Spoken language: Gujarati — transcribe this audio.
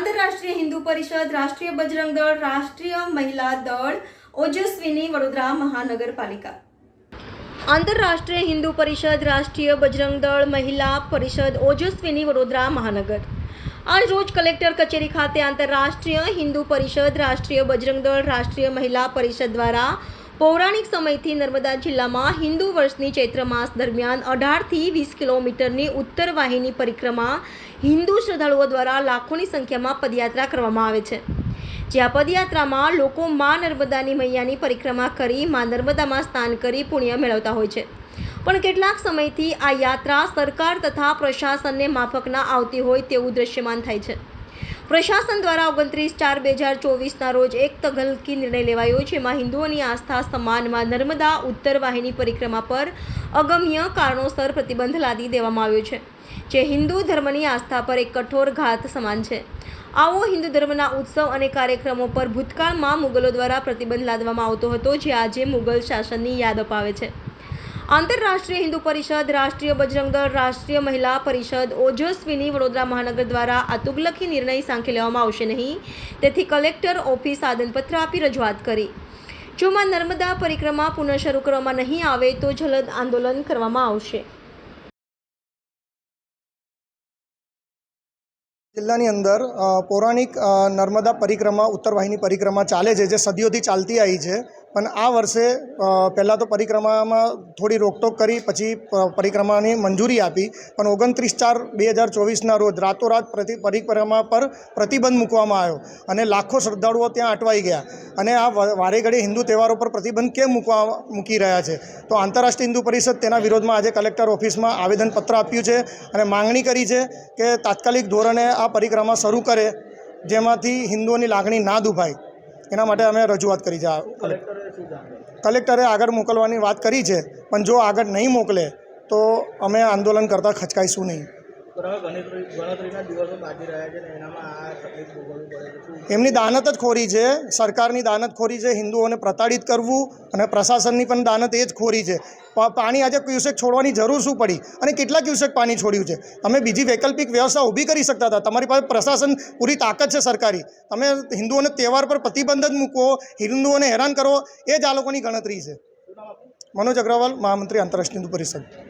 આંતરરાષ્ટ્રીય હિન્દુ પરિષદ, રાષ્ટ્રીય બજરંગ દળ, રાષ્ટ્રીય મહિલા દળ, ઓજસ્વીની વડોદરા મહાનગરપાલિકા. આંતરરાષ્ટ્રીય હિન્દુ પરિષદ, રાષ્ટ્રીય બજરંગ દળ, મહિલા પરિષદ, ઓજસ્વીની વડોદરા મહાનગર. આજ રોજ કલેક્ટર કચેરી ખાતે આંતરરાષ્ટ્રીય હિન્દુ પરિષદ, રાષ્ટ્રીય બજરંગ દળ, રાષ્ટ્રીય મહિલા પરિષદ દ્વારા પૌરાણિક સમયથી નર્મદા જિલ્લામાં હિન્દુ વર્ષની ચૈત્ર માસ દરમિયાન અઢારથી વીસ કિલોમીટરની ઉત્તર વાહિની પરિક્રમા હિન્દુ શ્રદ્ધાળુઓ દ્વારા લાખોની સંખ્યામાં પદયાત્રા કરવામાં આવે છે. જ્યાં પદયાત્રામાં લોકો મા નર્મદાની મૈયાની પરિક્રમા કરી, મા નર્મદામાં સ્નાન કરી પુણ્ય મેળવતા હોય છે. પણ કેટલાક સમયથી આ યાત્રા સરકાર તથા પ્રશાસનને માફક ના આવતી હોય તેવું દ્રશ્યમાન થાય છે. પ્રશાસન દ્વારા ઓગણત્રીસ ચાર બે હજાર ચોવીસના રોજ એક તગલકી નિર્ણય લેવાયો જેમાં હિન્દુઓની આસ્થા સમાનમાં નર્મદા ઉત્તર વાહિની પરિક્રમા પર અગમ્ય કારણોસર પ્રતિબંધ લાદી દેવામાં આવ્યો છે, જે હિન્દુ ધર્મની આસ્થા પર એક કઠોર ઘાત સમાન છે. આવો હિન્દુ ધર્મના ઉત્સવ અને કાર્યક્રમો પર ભૂતકાળમાં મુગલો દ્વારા પ્રતિબંધ લાદવામાં આવતો હતો, જે આજે મુગલ શાસનની યાદ અપાવે છે. આંતરરાષ્ટ્રીય હિન્દુ પરિષદ, રાષ્ટ્રીય બજરંગ દળ, રાષ્ટ્રીય મહિલા પરિષદ, ઓજસ્વીની વડોદરા મહાનગર દ્વારા આ તુગલખી નિર્ણય સાંખી લેવામાં આવશે નહીં. તેથી કલેક્ટર ઓફિસ આદનપત્ર આપી રજૂઆત કરી. જોમાં નર્મદા પરિક્રમા પુનઃ શરૂ કરવામાં નહીં આવે તો જલદ આંદોલન કરવામાં આવશે. જિલ્લાની અંદર પૌરાણિક નર્મદા પરિક્રમા ઉત્તર વાહિની પરિક્રમા ચાલે છે, જે સદીઓથી ચાલતી આવી છે. પણ આ વર્ષે પહેલાં તો પરિક્રમામાં થોડી રોકટોક કરી, પછી પરિક્રમાની મંજૂરી આપી, પણ ઓગણત્રીસ ચાર બે હજાર ચોવીસના રોજ રાતોરાત પ્રતિ, પરિક્રમા પર પ્રતિબંધ મૂકવામાં આવ્યો અને લાખો શ્રદ્ધાળુઓ ત્યાં અટવાઈ ગયા. અને આ વ- વારે ઘડી હિન્દુ તહેવારો પર પ્રતિબંધ કેમ મૂકવા, મૂકી રહ્યા છે? તો આંતરરાષ્ટ્રીય હિન્દુ પરિષદ તેના વિરોધમાં આજે કલેક્ટર ઓફિસમાં આવેદનપત્ર આપ્યું છે અને માંગણી કરી છે કે તાત્કાલિક ધોરણે આ પરિક્રમા શરૂ કરે, જેમાંથી હિન્દુઓની લાગણી ના દુભાય. એના માટે અમે રજૂઆત કરી છે કલેક્ટરે આગળ મોકલવાની વાત કરી છે, પણ જો આગળ નહીં મોકલે, તો અમે આંદોલન કરતાં ખચકાઈશું નહીં. હવે ગણતરીના દિવસો બાકી રહ્યા છે ને એનામાં આ તકલીફ ભોગવવી પડે છે. એમની દાનત જ ખોરી છે. સરકારની દાનત ખોરી છે. હિન્દુઓને પ્રતાડિત કરવું અને પ્રશાસનની પણ દાનત એ જ ખોરી છે. પાણી આજે ક્યુસેક છોડવાની જરૂર શું પડી? અને કેટલા ક્યુસેક પાણી છોડ્યું છે? તમે બીજી વૈકલ્પિક વ્યવસ્થા ઊભી કરી શકતા હતા. તમારી પાસે પ્રશાસન પૂરી તાકાત છે સરકારી. તમે હિન્દુઓને તહેવાર પર પ્રતિબંધ જ મૂકો હિન્દુઓને હેરાન કરો એ જ આ લોકોની ગણતરી છે. મનોજ અગ્રવાલ મહામંત્રી આંતરરાષ્ટ્રીય હિન્દુ પરિષદ.